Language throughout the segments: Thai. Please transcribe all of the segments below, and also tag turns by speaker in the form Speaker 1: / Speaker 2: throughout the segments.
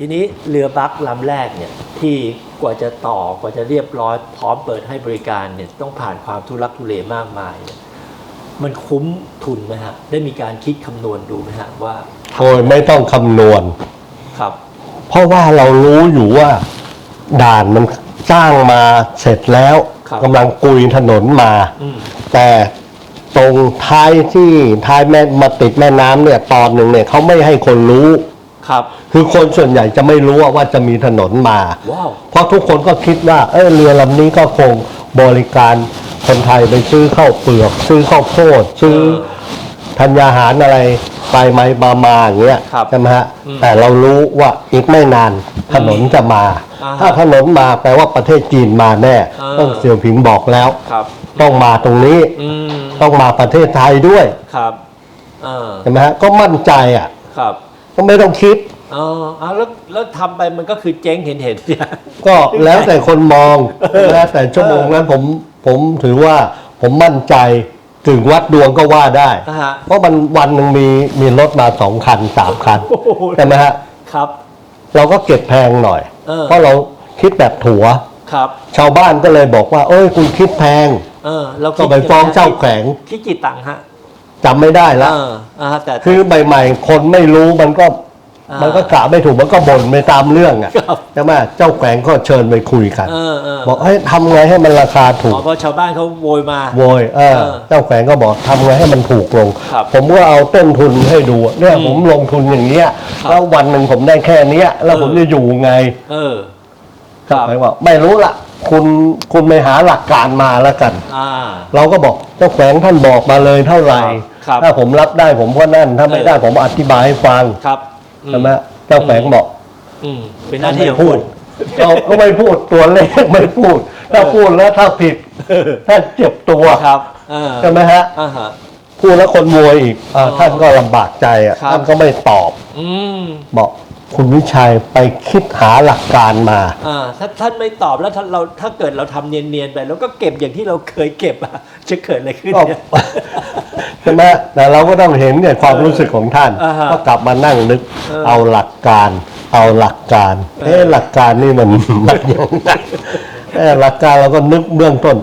Speaker 1: ทีนี้เรือบัคลำแรกเนี่ยที่กว่าจะต่อกว่าจะเรียบร้อย พร้อมเปิดให้บริการเนี่ยต้องผ่านความทุลักทุเลมากมายเนี่ยมันคุ้มทุนไหมฮะได้มีการคิดคำนวณดูไหมฮะว่า
Speaker 2: โอ้ยไม่ต้องคำนวณ
Speaker 1: ครับ
Speaker 2: เพราะว่าเรารู้อยู่ว่าด่านมันสร้างมาเสร็จแล้ว
Speaker 1: ครับ
Speaker 2: กำลังกุยถนนมา
Speaker 1: อืม
Speaker 2: แต่ตรงท้ายที่ท้ายแม่มาติดแม่น้ำเนี่ยตอนหนึ่งเนี่ยเขาไม่ให้คนรู้
Speaker 1: ครับ
Speaker 2: คือคนส่วนใหญ่จะไม่รู้ว่าจะมีถนนมา
Speaker 1: ว้าว
Speaker 2: เพราะทุกคนก็คิดว่า เออเรือลำนี้ก็คงบริการคนไทยไปซื้อข้าวเปลือก ซื้อข้าวโพดซื้อธัญญาหารอะไรไปไหมมามาอย่างเงี้ย
Speaker 1: ครับ
Speaker 2: ใช่ไหมฮะ
Speaker 1: อืม
Speaker 2: แต่เรารู้ว่าอีกไม่นานถนนจะมา
Speaker 1: อ่าฮะ
Speaker 2: ถ้าถนนมาแปลว่าประเทศจีนมาแน่
Speaker 1: อ่า
Speaker 2: ต้องเสี่ยวผิงบอกแล้ว
Speaker 1: ครับ
Speaker 2: ต้องมาตรงนี้
Speaker 1: อืม
Speaker 2: ต้องมาประเทศไทยด้วย
Speaker 1: ครับเออ
Speaker 2: ใช่ไหมฮะก็มั่นใจอะ
Speaker 1: ครับ
Speaker 2: ก็ไม่ต้องคิด
Speaker 1: เออเอาแล้วแล้วทำไปมันก็คือเจ๊งเห็นเห็นเนี่ย
Speaker 2: ก็แล้วแต่คนมองแล้วแต่ชั่วโมงนั้นผมผมถือว่าผมมั่นใจถึงวัดดวงก็ว่าได้
Speaker 1: นะฮะ
Speaker 2: เพราะมันวันหนึ่งมีมีรถมาสองคันสามคัน
Speaker 1: โอ้โห
Speaker 2: ใช่ไหมฮะ
Speaker 1: ครับ
Speaker 2: เราก็เก็บแพงหน่อย
Speaker 1: เออ
Speaker 2: เพราะเราคิดแบบถัว
Speaker 1: ครับ
Speaker 2: ชาวบ้านก็เลยบอกว่า เอ้ย คุณคิดแพง
Speaker 1: เออเรา
Speaker 2: ก็ไปฟ้องเจ้าแขวง
Speaker 1: คิดกี่ตังค์ฮะ
Speaker 2: จำไม่ได้
Speaker 1: เอ
Speaker 2: แล้ว
Speaker 1: ออ่าแต่
Speaker 2: คือใหม่ๆ คนไม่รู้มันก็
Speaker 1: อ่ามั
Speaker 2: มันก็กะไม่ถูกมันก็บ่นไปตามเรื่องอะ
Speaker 1: ครับ
Speaker 2: ใช่ไหมเจ้าแขวงก็เชิญไปคุยกัน
Speaker 1: เออเออ
Speaker 2: บอกให้ยทำไงให้มันราคาถูก
Speaker 1: อ๋อเพราะชาวบ้านเขาโวยมา
Speaker 2: โวยเออ
Speaker 1: เออ
Speaker 2: เจ้าแขวงก็บอกทำไงให้มันถูกลง
Speaker 1: ครับ
Speaker 2: ผมก็เอาต้นทุนให้ดูเนี่ย
Speaker 1: อืม
Speaker 2: ผมลงทุนอย่างเงี้ย
Speaker 1: ครับ
Speaker 2: แล้ววันหนึ่งผมได้แค่เนี้ยแล้ว
Speaker 1: เออ
Speaker 2: ผมจะอยู่ไง
Speaker 1: เออค
Speaker 2: เจ้า
Speaker 1: รับ
Speaker 2: แขวงบอกไม่รู้ละ คุณคุณไปหาหลักการมาแล้วกัน
Speaker 1: อ่า
Speaker 2: เราก็บอกเจ้าแขวงท่านบอกมาเลยเท่าไหร่
Speaker 1: ครับ
Speaker 2: ถ้าผมรับได้ผมก็นั่น ถ้าไม่
Speaker 1: เออ
Speaker 2: ได้ผมอธิบายให้ฟัง
Speaker 1: ครับอื
Speaker 2: ใช่ไหมเจ้าแขวงบอก
Speaker 1: อืมเป็นหน้าที่ของ
Speaker 2: พู
Speaker 1: คุ
Speaker 2: ด
Speaker 1: ณ
Speaker 2: เราก็ไม่พูดตัวเลขไม่พูด ถ้าพูดแล้วถ้าผิดถ้าเจ็บตัว
Speaker 1: ครับเออ
Speaker 2: ใช่ไหมฮะ
Speaker 1: อ่าฮะ
Speaker 2: พูดแล้วคนมวยอีกอา
Speaker 1: อ๋อ
Speaker 2: ท่านก็ลำบากใจอะ
Speaker 1: ครับ
Speaker 2: ท่านก็ไม่ตอบ
Speaker 1: อืม
Speaker 2: บอก คุณวิชัยไปคิดหาหลักการมา
Speaker 1: อ่าถ้าท่านไม่ตอบแล้วถ้าเราถ้าเกิดเราทำเนียนๆไป แล้วก็เก็บอย่างที่เราเคยเก็บอะจะเกิดอะไรขึ้น
Speaker 2: ก็
Speaker 1: เนี่ย
Speaker 2: ใช่ไหมแต่เราก็ต้องเห็นเนี่ยความรู้สึกของท่าน
Speaker 1: อ่าฮะ
Speaker 2: ก็กลับมานั่งนึก
Speaker 1: เออ
Speaker 2: เอาหลักการ เอาหลักการ
Speaker 1: เออ
Speaker 2: เอ๊ะหลักการนี่มัน มันยังไงเอ๊ะหลักการเราก็นึกเบื้องต้น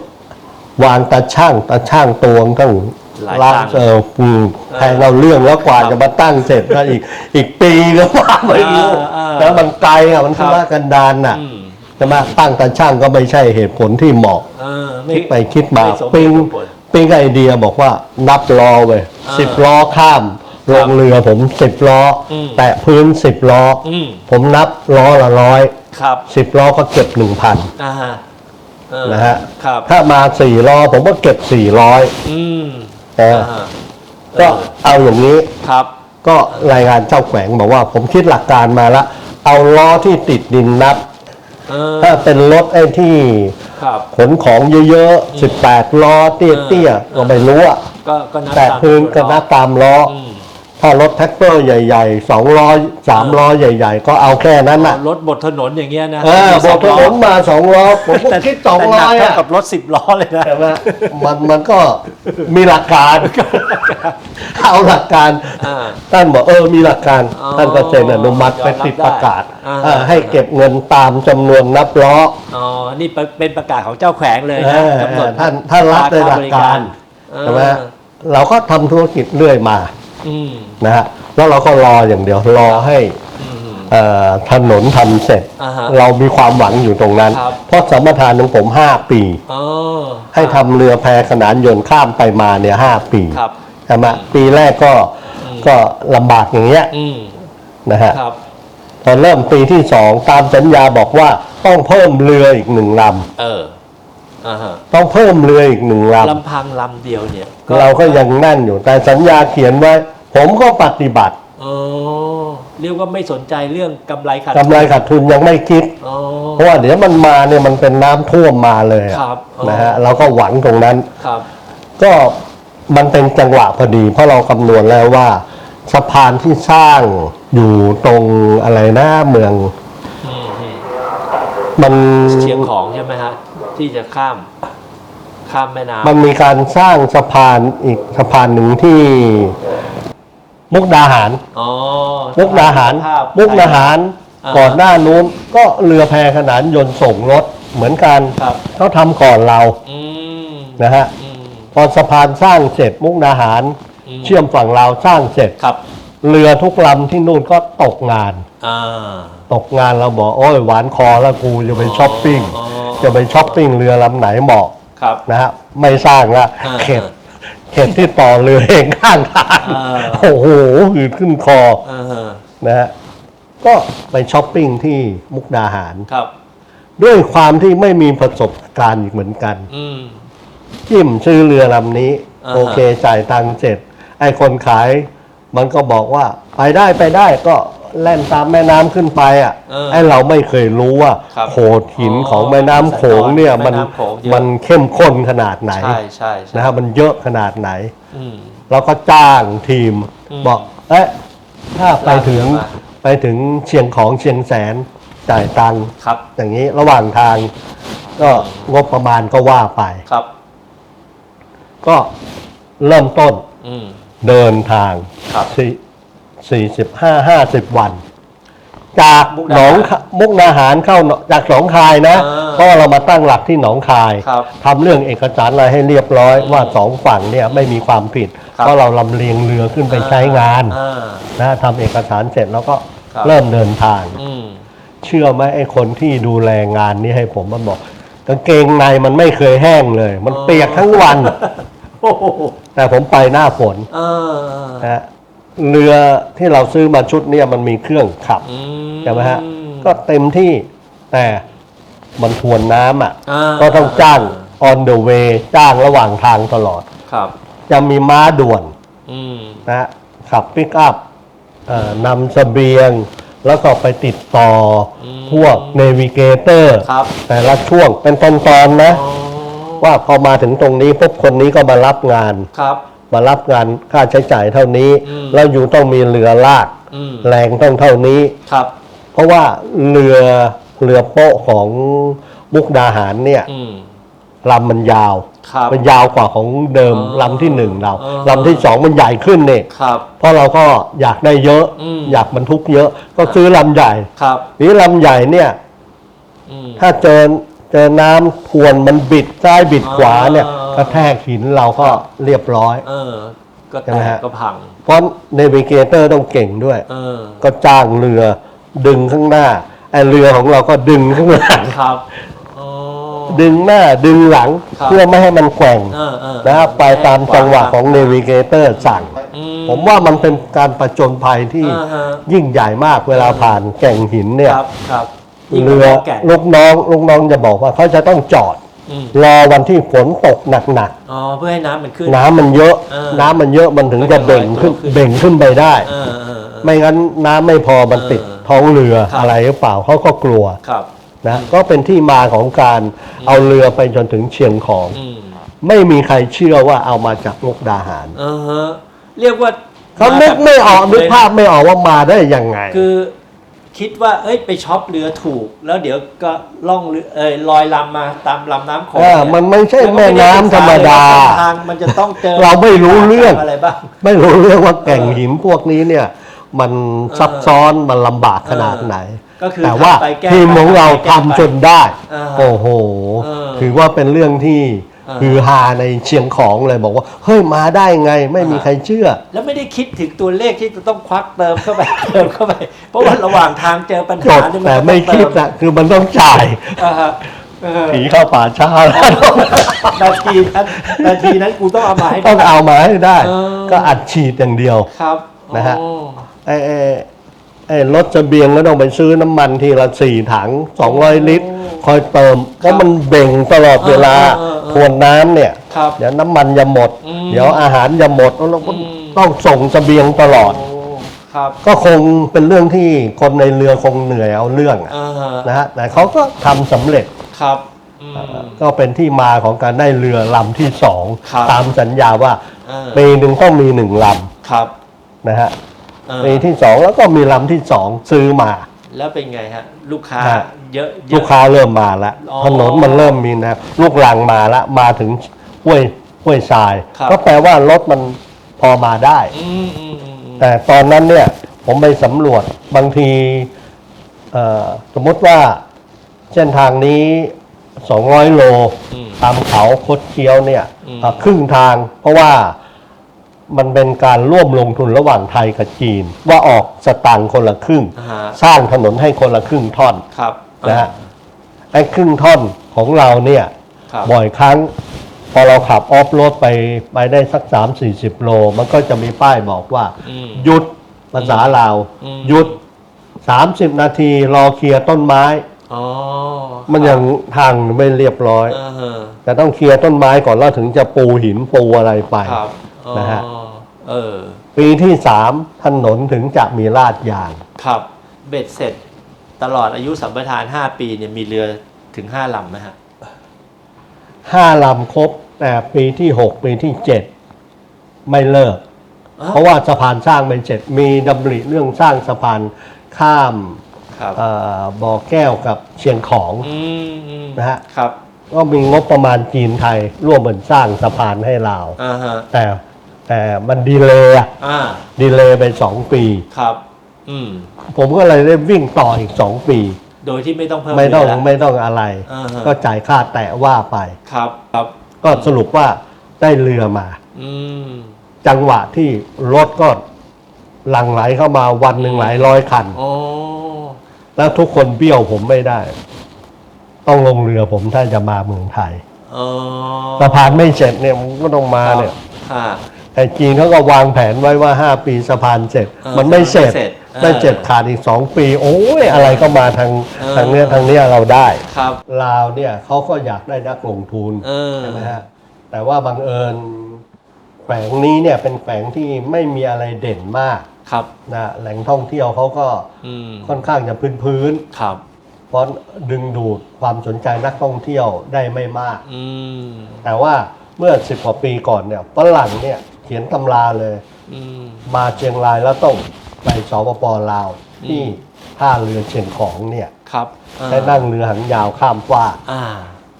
Speaker 2: วางตาช่างตาช่างตวงตั้ง
Speaker 1: หลาย
Speaker 2: ล้าน
Speaker 1: ตังค์
Speaker 2: เอออืมแทงเราเรื่องแล้วกว่า
Speaker 1: ครับ
Speaker 2: จะมาตั้งเสร็จก็อีก อีกปีก็ว่าไม่รู้
Speaker 1: อ่าอ่า
Speaker 2: แล้วมันไกลอะมัน
Speaker 1: ครั
Speaker 2: ธุ
Speaker 1: บ
Speaker 2: ระกันดารน่ะ
Speaker 1: อืม
Speaker 2: ใช่ไหมตั้งตาช่างก็ไม่ใช่เหตุผลที่เหมาะ
Speaker 1: เออ
Speaker 2: คิดไปคิดมา
Speaker 1: ไสเห
Speaker 2: ปิ้ง
Speaker 1: ตุผล
Speaker 2: ปิ้งไอเดียบอกว่านับล้อเว้ย
Speaker 1: อ่า
Speaker 2: สิบล้อข้ามลงเรือผมสิบล้ออ
Speaker 1: ม
Speaker 2: แตะพื้นสิบล้ออ
Speaker 1: อืม
Speaker 2: ผมนับล้อละร้อย
Speaker 1: ครับ
Speaker 2: สิบล้อก็เก็บหนึ่งพัน
Speaker 1: อ่าฮะเออ
Speaker 2: นะฮะ
Speaker 1: ครับ
Speaker 2: ถ้ามาสี่ล้อผมก็เก็บสี่ร้อย
Speaker 1: อืม
Speaker 2: เออ
Speaker 1: อ่าฮะ
Speaker 2: ก็
Speaker 1: เออ
Speaker 2: เอาอย่างนี้
Speaker 1: ครับ
Speaker 2: ก็รายงานเจ้าแขวงบอกว่า ผมคิดหลักการมาละ เอาล้อที่ติดดินนับ
Speaker 1: เออ
Speaker 2: ถ้าเป็นรถไอ้ที่
Speaker 1: ครับ
Speaker 2: ขนของเยอะๆสิบแปดล้อเตี้ยๆก็ไม่รู้อะ
Speaker 1: ก็ก็นับ
Speaker 2: แต่
Speaker 1: ตาม
Speaker 2: พื้นก็นับตามล้ออ
Speaker 1: อืม
Speaker 2: ถ้ารถแท็กเตอร์ใหญ่ๆสองล้อสามล้อใหญ่ ๆ ก็เอาแค่นั้นน่ะ
Speaker 1: รถบดถนนอย่างเงี้ยนะ
Speaker 2: เออ
Speaker 1: มี
Speaker 2: บ
Speaker 1: ส
Speaker 2: อกถ
Speaker 1: ล้
Speaker 2: นนมาสองล้อผมก็
Speaker 1: แต่
Speaker 2: คิดสอง
Speaker 1: แต่
Speaker 2: ร้
Speaker 1: หนั
Speaker 2: อกย
Speaker 1: เท่า
Speaker 2: อะ
Speaker 1: กับรถสิบล้อเลยนะ
Speaker 2: ใช่ไหมมันมันก็มีหลักการเอาหลักการ
Speaker 1: อ่า
Speaker 2: ท่านบอกเออมีหลักการ
Speaker 1: อ๋อ
Speaker 2: ท่านก็เซ็นอนุมัติ
Speaker 1: ยอม
Speaker 2: ไป
Speaker 1: รับ
Speaker 2: ติดประกาศ
Speaker 1: ได้อ่า
Speaker 2: เออให้เก็บเงินตามจำนวนนับล้อ
Speaker 1: อ๋อนี่เป็นประกาศของเจ้าแขวงเลย
Speaker 2: เอ
Speaker 1: นะ
Speaker 2: อกำ
Speaker 1: หนด
Speaker 2: ท่านท่านรับในหลักการ
Speaker 1: เออ
Speaker 2: ใช่ไหมเราก็ทำธุรกิจเรื่อยมา
Speaker 1: อืม
Speaker 2: นะฮะแล้วเราก็รออย่างเดียวรอให้
Speaker 1: อืม
Speaker 2: เอ่อถนนทำเสร็จ
Speaker 1: อ่าฮะ
Speaker 2: เรามีความหวังอยู่ตรงนั้น
Speaker 1: ครับ
Speaker 2: เพราะสมรทานของผมห้าปี
Speaker 1: อ๋อ
Speaker 2: ให้ทำเรือแพขนานยนต์ข้ามไปมาเนี่ยห้าปี
Speaker 1: ครับ
Speaker 2: ใช่ไหมปีแรกก็
Speaker 1: อืม
Speaker 2: ก็ลำบากอย่างเงี้ย
Speaker 1: อืม
Speaker 2: นะฮะ
Speaker 1: ครับ
Speaker 2: พอเริ่มปีที่สองตามสัญญาบอกว่าต้องเพิ่มเรืออีกหนึ่งล
Speaker 1: เอออ่าฮะำ
Speaker 2: ต้องเพิ่มเรืออีกหนึ่งล
Speaker 1: ลำพังลำเดียวเนี่ยำ
Speaker 2: เราก็ยังนั่นอยู่แต่สัญญาเขียนไว้ ผมก็ปฏิบัติ
Speaker 1: อ๋อเรียกว่าไม่สนใจเรื่องกำไรขาด
Speaker 2: กำไรขาดทุนยังไม่คิด
Speaker 1: อ๋อ
Speaker 2: เพราะว่าเดี๋ยวมันมาเนี่ยมันเป็นน้ำท่วมมาเลยอะ
Speaker 1: ครับอ๋อ
Speaker 2: นะฮะเราก็หวังตรงนั้น
Speaker 1: ครับ
Speaker 2: ก็มันเป็นจังหวะพอดี เพราะเราคำนวณแล้วว่าสะพานที่สร้างอยู่ตรงอะไรนะเมือง
Speaker 1: อืมอืม
Speaker 2: มัน
Speaker 1: เชียงของใช่ไหมฮะ ที่จะข้าม ข้ามแม่น้ำ
Speaker 2: มันมีการสร้างสะพานอีกสะพานหนึ่งที่ มุกดาหาร
Speaker 1: อ๋อ
Speaker 2: มุกดาหาร
Speaker 1: ภพ
Speaker 2: มุกดาหาร
Speaker 1: อ่า
Speaker 2: ก่อนหน้านู้นก็เรือแพขนานยนต์ส่งรถเหมือนกัน
Speaker 1: ครับ
Speaker 2: เขาทำก่อนเรา
Speaker 1: อืม
Speaker 2: นะฮะ
Speaker 1: อืม
Speaker 2: พอสะพานสร้างเสร็จมุกดาหาร
Speaker 1: อืม
Speaker 2: เชื่อมฝั่งเราวสร้างเสร็จ
Speaker 1: ครับ
Speaker 2: เรือทุกลำที่นู่นก็ตกงาน
Speaker 1: อ่า
Speaker 2: ตกงานเราบอกโอ้ยหวานคอแล้วกูจะไปช้อปปิ้ง
Speaker 1: อ๋อ
Speaker 2: จะไปช้อปปิ้งเรือลำไหนเหมาะ
Speaker 1: ครับ
Speaker 2: นะฮะไม่สร้างละ
Speaker 1: อ่า
Speaker 2: เข็ด เข็ดที่ต่อเรือเองข้างทาง
Speaker 1: อ่า
Speaker 2: โอ้โหหืดขึ้นคอ
Speaker 1: อ่าฮะ
Speaker 2: นะฮะก็ไปช้อปปิ้งที่มุกดาหาร
Speaker 1: ครับ
Speaker 2: ด้วยความที่ไม่มีประสบการณ์อีกเหมือนกัน
Speaker 1: อืม
Speaker 2: จิ้มซื้อเรือลำนี้
Speaker 1: อ่าฮะ
Speaker 2: โอเคจ่ายตังค์เสร็จ ไอ้คนขาย มันก็บอกว่า ไปได้ไปได้ก็ แล่นตามแม่น้ำขึ้นไปอะ
Speaker 1: เออ
Speaker 2: ไอ้เราไม่เคยรู้ว่า
Speaker 1: ครับ
Speaker 2: โขดหิน
Speaker 1: อ๋อ
Speaker 2: ของแม่น้ำโขงเนี่ย
Speaker 1: แม่
Speaker 2: มัน
Speaker 1: น้ำโขงเยอะ
Speaker 2: มันเข้มข้นขนาดไหน
Speaker 1: ใช่ใช่ใช่
Speaker 2: นะครับมันเยอะขนาดไหน
Speaker 1: อืม
Speaker 2: เราก็จ้างทีม
Speaker 1: อืม
Speaker 2: บอกเอ๊ะถ้าไปถึง
Speaker 1: ลากขึ้นมา
Speaker 2: ไปถึงเชียงของเชียงแสนจ่ายตังค์
Speaker 1: ครับ
Speaker 2: อย่างนี้ระหว่างทางก็งบประมาณก็ว่าไป
Speaker 1: ครับ
Speaker 2: ก็เริ่มต้น
Speaker 1: อืม
Speaker 2: เดินทาง
Speaker 1: ครับ
Speaker 2: สี่ สี่สิบห้าห้าสิบวัน จาก
Speaker 1: มุก
Speaker 2: หน
Speaker 1: ดาหาร
Speaker 2: องคมุกนาหารเข้าหนองจากหนองคายนะ
Speaker 1: อ่า
Speaker 2: เพราะว่าเรามาตั้งหลักที่หนองคาย
Speaker 1: ครับ
Speaker 2: ทำเรื่องเอกสารอะไรให้เรียบร้อยว่าสองฝั่งเนี่ยไม่มีความผิด
Speaker 1: ครับ
Speaker 2: เพราะเราลำเลียงเรือขึ้นไปใช้งาน
Speaker 1: อ่า
Speaker 2: นะทำเอกสารเสร็จแล้วก็
Speaker 1: ครับ
Speaker 2: เริ่มเดินทาง
Speaker 1: อืม
Speaker 2: เชื่อไหมไอ้คนที่ดูแลงานนี้ให้ผมมันบอกกางเกงในมันไม่เคยแห้งเลย มัน
Speaker 1: อ๋อ
Speaker 2: เปียกทั้งวัน
Speaker 1: โอ้โห
Speaker 2: แต่ผมไปหน้าฝน
Speaker 1: เออ
Speaker 2: นะฮะ เรือที่เราซื้อมาชุดเนี่ยมันมีเครื่องขับ
Speaker 1: อืม
Speaker 2: ใช่ไหมฮะ ก็เต็มที่แต่มันทวนน้ำอะ
Speaker 1: อ่า
Speaker 2: ก็ต้องจ้าง on the way จ้างระหว่างทางตลอด
Speaker 1: ครับ
Speaker 2: จะมีม้าด่วน
Speaker 1: อืม
Speaker 2: นะฮะขับปิกอัพเอ่อนำเสบียง แล้วก็ไปติดต่ออ
Speaker 1: ม
Speaker 2: พวกเนวิเกเตอร์
Speaker 1: ครับ
Speaker 2: แต่ละช่วงเป็นตอนๆนะ
Speaker 1: อ๋อ
Speaker 2: ว่าพอมาถึงตรงนี้ปุ๊บคนนี้ก็มารับงาน
Speaker 1: ครับ
Speaker 2: มารับงานค่าใช้จ่ายเท่านี้
Speaker 1: อืม
Speaker 2: แล้วอยู่ต้องมีเรือลาก
Speaker 1: อืม
Speaker 2: แรงต้องเท่านี้
Speaker 1: ครับ
Speaker 2: เพราะว่าเรือเรือโป๊ะของมุกดาหารเนี่ย
Speaker 1: อืม
Speaker 2: ลำมันยาว
Speaker 1: ครับ
Speaker 2: มันยาวกว่าของเดิม
Speaker 1: อ๋อ
Speaker 2: ลำที่หนึ่งเรา
Speaker 1: อ๋อ
Speaker 2: ลำที่สองมันใหญ่ขึ้นเนี่ย
Speaker 1: ครับ
Speaker 2: เพราะเราก็อยากได้เยอะ
Speaker 1: อืม
Speaker 2: อยากบรรทุกเยอะ ก็ซื้อลำใหญ่
Speaker 1: ครับ
Speaker 2: นี้ลำใหญ่เนี่ย
Speaker 1: อืม
Speaker 2: ถ้าเจอเจอน้ำทวนมันบิดซ้ายบิดขวาเนี่ย
Speaker 1: อ๋อ
Speaker 2: กระแทกหินเราก็เรียบร้อย
Speaker 1: เออ ก็
Speaker 2: ใช่
Speaker 1: แต
Speaker 2: ไหม
Speaker 1: ก
Speaker 2: ฮะ
Speaker 1: ก็พัง
Speaker 2: เพราะเนวิเกเตอร์ต้องเก่งด้วย
Speaker 1: เออ
Speaker 2: ก็จ้างเรือดึงข้างหน้าไอเรือของเราก็ดึงข้างหลัง
Speaker 1: ครับอ๋อ
Speaker 2: ดึงหน้าดึงหลัง
Speaker 1: ครับ
Speaker 2: เพื่อไม่ให้มันแกว่ง
Speaker 1: เออเออ
Speaker 2: นะครับไปตามจังหวะของเนวิเกเตอร์สั่ง
Speaker 1: อื
Speaker 2: ผมว่ามันเป็นการประจนภัยที่
Speaker 1: อ่าฮะ
Speaker 2: ยิ่งใหญ่มากเวลาผ่านแก่งหินเนี่ย
Speaker 1: ครับ ครับยิ่ง
Speaker 2: เรือ
Speaker 1: แก่น
Speaker 2: ลูกน้องลูกน้องจะบอกว่าเขาจะต้องจอด
Speaker 1: อืม
Speaker 2: รอวันที่ฝนตกหนัก
Speaker 1: อ๋อเพื่อให้น้ำมันขึ้น
Speaker 2: ๆน้ำมันเยอะ
Speaker 1: เออ
Speaker 2: น้ำมันเยอะมันถึงจะเบ่งขึ้น
Speaker 1: ขึ้น
Speaker 2: เบ่งขึ้นไปได้
Speaker 1: เออเออเออ
Speaker 2: ไม่งั้นน้ำไม่พอมันติด
Speaker 1: เออ
Speaker 2: ท้องเรือ
Speaker 1: ครับ
Speaker 2: อะไรหรือเปล่าเขาก็กลัว
Speaker 1: ครับ
Speaker 2: นะก็เป็นที่มาของการเอาเรือไปจนถึงเชียงของ
Speaker 1: อืม
Speaker 2: ไม่มีใครเชื่อว่าเอามาจากมุกดาหาร
Speaker 1: เออฮะเรียกว่า
Speaker 2: เขานึกไม่ออกนึกภาพไม่ออกว่ามาได้ยังไง
Speaker 1: คือ คิดว่าเอ้ยไปช็อปเรือถูก แล้วเดี๋ยวก็ล่องเรือเอยลอยลำมาตามลำน้ำโขง
Speaker 2: เออ
Speaker 1: เย
Speaker 2: มันไม่ใช่
Speaker 1: ล้วก็
Speaker 2: แม่น้ำธรรมดา
Speaker 1: ไได้ศึกษเลยว่เส้นทางมันจะต้องเจอ
Speaker 2: เราไม่รู้เรื่อง
Speaker 1: อะไรบ้าง
Speaker 2: ไม่รู้เรื่องว่าแก่งหินพวกนี้เนี่ย มันซับซ้อนมันลำบากขนาดไหน
Speaker 1: ก็คือ
Speaker 2: แต่ว่า
Speaker 1: ทำไปแก้
Speaker 2: ทีมของเรา
Speaker 1: ไปแก้
Speaker 2: ทำ
Speaker 1: ไป
Speaker 2: จนได้
Speaker 1: อ่า
Speaker 2: โอ้โห
Speaker 1: เออ
Speaker 2: ถือว่าเป็นเรื่องที่
Speaker 1: เออ
Speaker 2: ฮือฮาในเชียงของเลยบอกว่า เฮ้ยมาได้ไงไม่มี
Speaker 1: อ่า
Speaker 2: ใครเชื่อ
Speaker 1: แล้วไม่ได้คิดถึงตัวเลขที่จะต้องควักเติมเข้าไปเติมเข้าไป เพราะว่าระหว่างทางเจอปัญ
Speaker 2: จ
Speaker 1: หา
Speaker 2: ด
Speaker 1: เนี่ยน
Speaker 2: แต่
Speaker 1: ก็อง
Speaker 2: ไม่คิด
Speaker 1: เติ
Speaker 2: อะคือมันต้องจ่าย
Speaker 1: อ่าฮะเออ
Speaker 2: ผีเข้าป่าช้าแล้ว
Speaker 1: นาทีนั้นนาทีนั้นกูต้องเอามาให้ได้
Speaker 2: ต้องเอามาให้ได้
Speaker 1: เออ
Speaker 2: ก็อัดฉีดอย่างเดียว
Speaker 1: ครับ
Speaker 2: นะฮะ
Speaker 1: โอ้
Speaker 2: ไอ้ ไอ้ไอ้รถเสบียงก็ต้องไปซื้อน้ำมันทีละสี่ถังสองร้อยลิตร คอยเติมเพราะมันเบ่งตลอดเวลา
Speaker 1: เออเออเออ
Speaker 2: ทวนน้ำเนี่ย
Speaker 1: ครับ
Speaker 2: เดี๋ยวน้ำมันจะหมด
Speaker 1: อืม
Speaker 2: เดี๋ยวอาหารจะหมดแล้วเราก็
Speaker 1: อืม
Speaker 2: ต้องส่งเสบียงตลอด
Speaker 1: โครับ
Speaker 2: ก็คงเป็นเรื่องที่คนในเรือคงเหนื่อยเอาเรื่องอะ
Speaker 1: อ่าฮะ
Speaker 2: นะฮะแต่เขาก็ทำสำเร็จ
Speaker 1: ครับอืม
Speaker 2: ก็เป็นที่มาของการได้เรือลำที่สอง
Speaker 1: ครับ
Speaker 2: ตามสัญญาว่า
Speaker 1: เออ
Speaker 2: ปีหนึ่งต้องมีหนึ่งล
Speaker 1: ครับำ
Speaker 2: นะฮะ
Speaker 1: เออ
Speaker 2: ปีที่สองแล้วก็มีลำที่สองซื้อมา
Speaker 1: แล้วเป็นไงฮะ ลูกค้า
Speaker 2: ฮะ
Speaker 1: เยอะเย
Speaker 2: ลู
Speaker 1: อะ
Speaker 2: กค้าเริ่มมาแล้ว
Speaker 1: อ๋อ
Speaker 2: ถนนมันเริ่มมีนะลูกลังมาแล้วมาถึงห้วยห้วยทราย
Speaker 1: ครับ
Speaker 2: ก็แปลว่ารถมันพอมาได้
Speaker 1: อืมอืมอืมอืม
Speaker 2: แต่ตอนนั้นเนี่ยผมไปสำรวจบางทีเอ่อสมมติว่าเส้นทางนี้ 200 โล
Speaker 1: อืม
Speaker 2: ตามเขาคดเคี้ยวเนี่ย
Speaker 1: อืม
Speaker 2: อะครึ่งทาง เพราะว่า มันเป็นการร่วมลงทุนระหว่างไทยกับจีน ว่าออกสตางค์คนละครึ่ง
Speaker 1: อ่าฮะ
Speaker 2: สร้างถนนให้คนละครึ่งท่อน
Speaker 1: ครับ
Speaker 2: นะฮะไอ้ครึ่งท่อนของเราเนี่ย
Speaker 1: ครับ
Speaker 2: บ่อยครั้งพอเราขับออฟโรดไปไปได้สัก 3 4 0 โล มันก็จะมีป้ายบอกว่า
Speaker 1: อืม
Speaker 2: หยุดภาษาลาว
Speaker 1: อืม
Speaker 2: หยุด 30 นาทีรอเคลียร์ต้นไม้
Speaker 1: อ๋อ
Speaker 2: มันยังทางไม่เรียบร้อย
Speaker 1: อ่าฮะ
Speaker 2: แต่ต้องเคลียร์ต้นไม้ก่อนแล้วถึงจะปูหินปูอะไรไป
Speaker 1: ครับอ๋อ
Speaker 2: นะฮะ
Speaker 1: เออ
Speaker 2: ปีที่สามถนนถึงจะมีลาดยาง
Speaker 1: ครับ เบ็ดเสร็จตลอดอายุสัมปทาน 5 ปีเนี่ยมีเรือถึง 5ลำไหมฮะ
Speaker 2: ห้าลำครบแต่ปีที่หกปีที่เจ็ดไม่เลิก
Speaker 1: อ้าว
Speaker 2: เพราะว่าสะพานสร้างไม่เสร็จมีดำริเรื่องสร้างสะพานข้าม
Speaker 1: ครับ
Speaker 2: เอ่อบ่อแก้วกับเชียงของ
Speaker 1: อืมอืม
Speaker 2: นะฮะ
Speaker 1: ครับ
Speaker 2: ก็มีงบประมาณจีนไทยร่วมกันสร้างสะพานให้ลาว
Speaker 1: อ่าฮะ
Speaker 2: แต่ แต่มันดีเลยอะ
Speaker 1: อ่า
Speaker 2: ดีเลยไปสองปี
Speaker 1: ครับ อืม
Speaker 2: ผมก็เลยได้วิ่งต่ออีกสองปี
Speaker 1: โดยที่ไม่ต้องเพิ่ม
Speaker 2: ไม่ต้อง
Speaker 1: เรือละ
Speaker 2: ไม่ต้องอะไร
Speaker 1: อ่าฮะ
Speaker 2: ก็จ่ายค่าแตะว่าไป
Speaker 1: ครับครับ
Speaker 2: ก็สรุปว่าได้เรือมา
Speaker 1: อืม
Speaker 2: จังหวะที่รถก็หลั่งไหลเข้ามาวันหนึ่งหลายร้อยคัน
Speaker 1: โอ้
Speaker 2: แล้วทุกคนเบี้ยวผมไม่ได้ ต้องลงเรือผมถ้าจะมาเมืองไทย
Speaker 1: เออ
Speaker 2: สะพานไม่เสร็จเนี่ยผมก็ต้องมา
Speaker 1: ครับ
Speaker 2: เนี่ย
Speaker 1: อ่า
Speaker 2: แต่จีนเขาก็วางแผนไว้ว่าห้าปีสะพานเสร็จ
Speaker 1: เออ
Speaker 2: มันไม่เสร็จ
Speaker 1: ไม่เสร็จเออ
Speaker 2: ได้เจ็บขาดอีกสองปี โอ้ยอะไรก็มาทาง
Speaker 1: เออ
Speaker 2: ทางเนี้ยทางเนี้ยเราได้
Speaker 1: ครับ
Speaker 2: ลาวเนี่ยเขาก็อยากได้นักลงทุน
Speaker 1: เออ
Speaker 2: ใช่ไหมฮะแต่ว่าบังเอิญแฝงนี้เนี่ยเป็นแฝงที่ไม่มีอะไรเด่นมาก
Speaker 1: ครับ
Speaker 2: นะแหล่งท่องเที่ยวเขาก็
Speaker 1: อืม
Speaker 2: ค่อนข้างจะพื้นพื้น
Speaker 1: ครับ
Speaker 2: ๆเพราะดึงดูดความสนใจนักท่องเที่ยวได้ไม่มาก
Speaker 1: อืม
Speaker 2: แต่ว่าเมื่อสิบกว่าปีก่อนเนี่ยฝรั่งเนี่ย เขียนตำราเลย
Speaker 1: อืม
Speaker 2: มาเชียงรายแล้วต้องไปสปปลาวที่
Speaker 1: อืม
Speaker 2: ท่าเรือเชียงของเนี่ย
Speaker 1: ครับอ่า
Speaker 2: ได้นั่งเรือหางยาวข้ามฟ้าก
Speaker 1: อ่า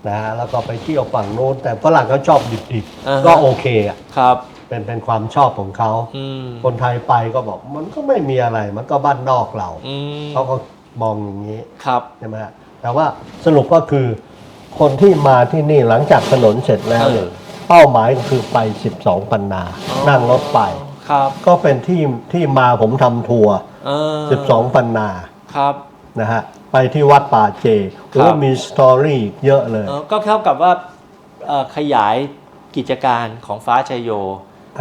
Speaker 2: นะฮะแล้วก็ไปเที่ยวฝั่งโน้น แต่ฝรั่งเขาชอบดิบ
Speaker 1: อ่าฮะ
Speaker 2: ๆก็โอเคอะ
Speaker 1: ครับ
Speaker 2: เป็นเป็นความชอบของเขา
Speaker 1: อืม
Speaker 2: คนไทยไปก็บอกมันก็ไม่มีอะไรมันก็บ้านนอกเรา
Speaker 1: อืม
Speaker 2: เขาก็มองอย่างนี้
Speaker 1: ครับ
Speaker 2: ใช่ไหมฮะแต่ว่าสรุปก็คือคนที่มาที่นี่หลังจากถนนเสร็จแล้วเนี่ย
Speaker 1: เออ
Speaker 2: เป้าหมายก็คือไป 12 ปันนา
Speaker 1: อ๋อ
Speaker 2: นั่งรถไป
Speaker 1: ครับ
Speaker 2: ก็เป็นที่ที่มาผมทำทัวร์
Speaker 1: เออ
Speaker 2: 12 ปันนา
Speaker 1: ครับ
Speaker 2: นะฮะไปที่วัดป่าเจโอ้
Speaker 1: ครับ
Speaker 2: มีสตอรี่เยอะเลย
Speaker 1: เออก็เท่ากับว่าเอ่อขยายกิจการของฟ้าชัยโย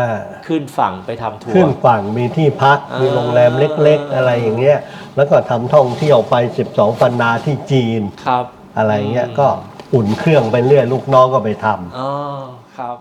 Speaker 2: อ่า
Speaker 1: ขึ้นฝั่งไปทำทัว
Speaker 2: ขึ้น
Speaker 1: ร์
Speaker 2: ฝั่งมีที่พัก
Speaker 1: อ่ามี
Speaker 2: มีโรงแรมเล็กๆ อะไรอย่างเงี้ยแล้วก็ทำท่องเที่ยวไป 12 ปันนาที่จีน
Speaker 1: ครับ
Speaker 2: อะไรเงี้ยก็อุ่นเครื่องไปเรื่อยลูกน้องก็ไปทำ
Speaker 1: อ๋อ ครับ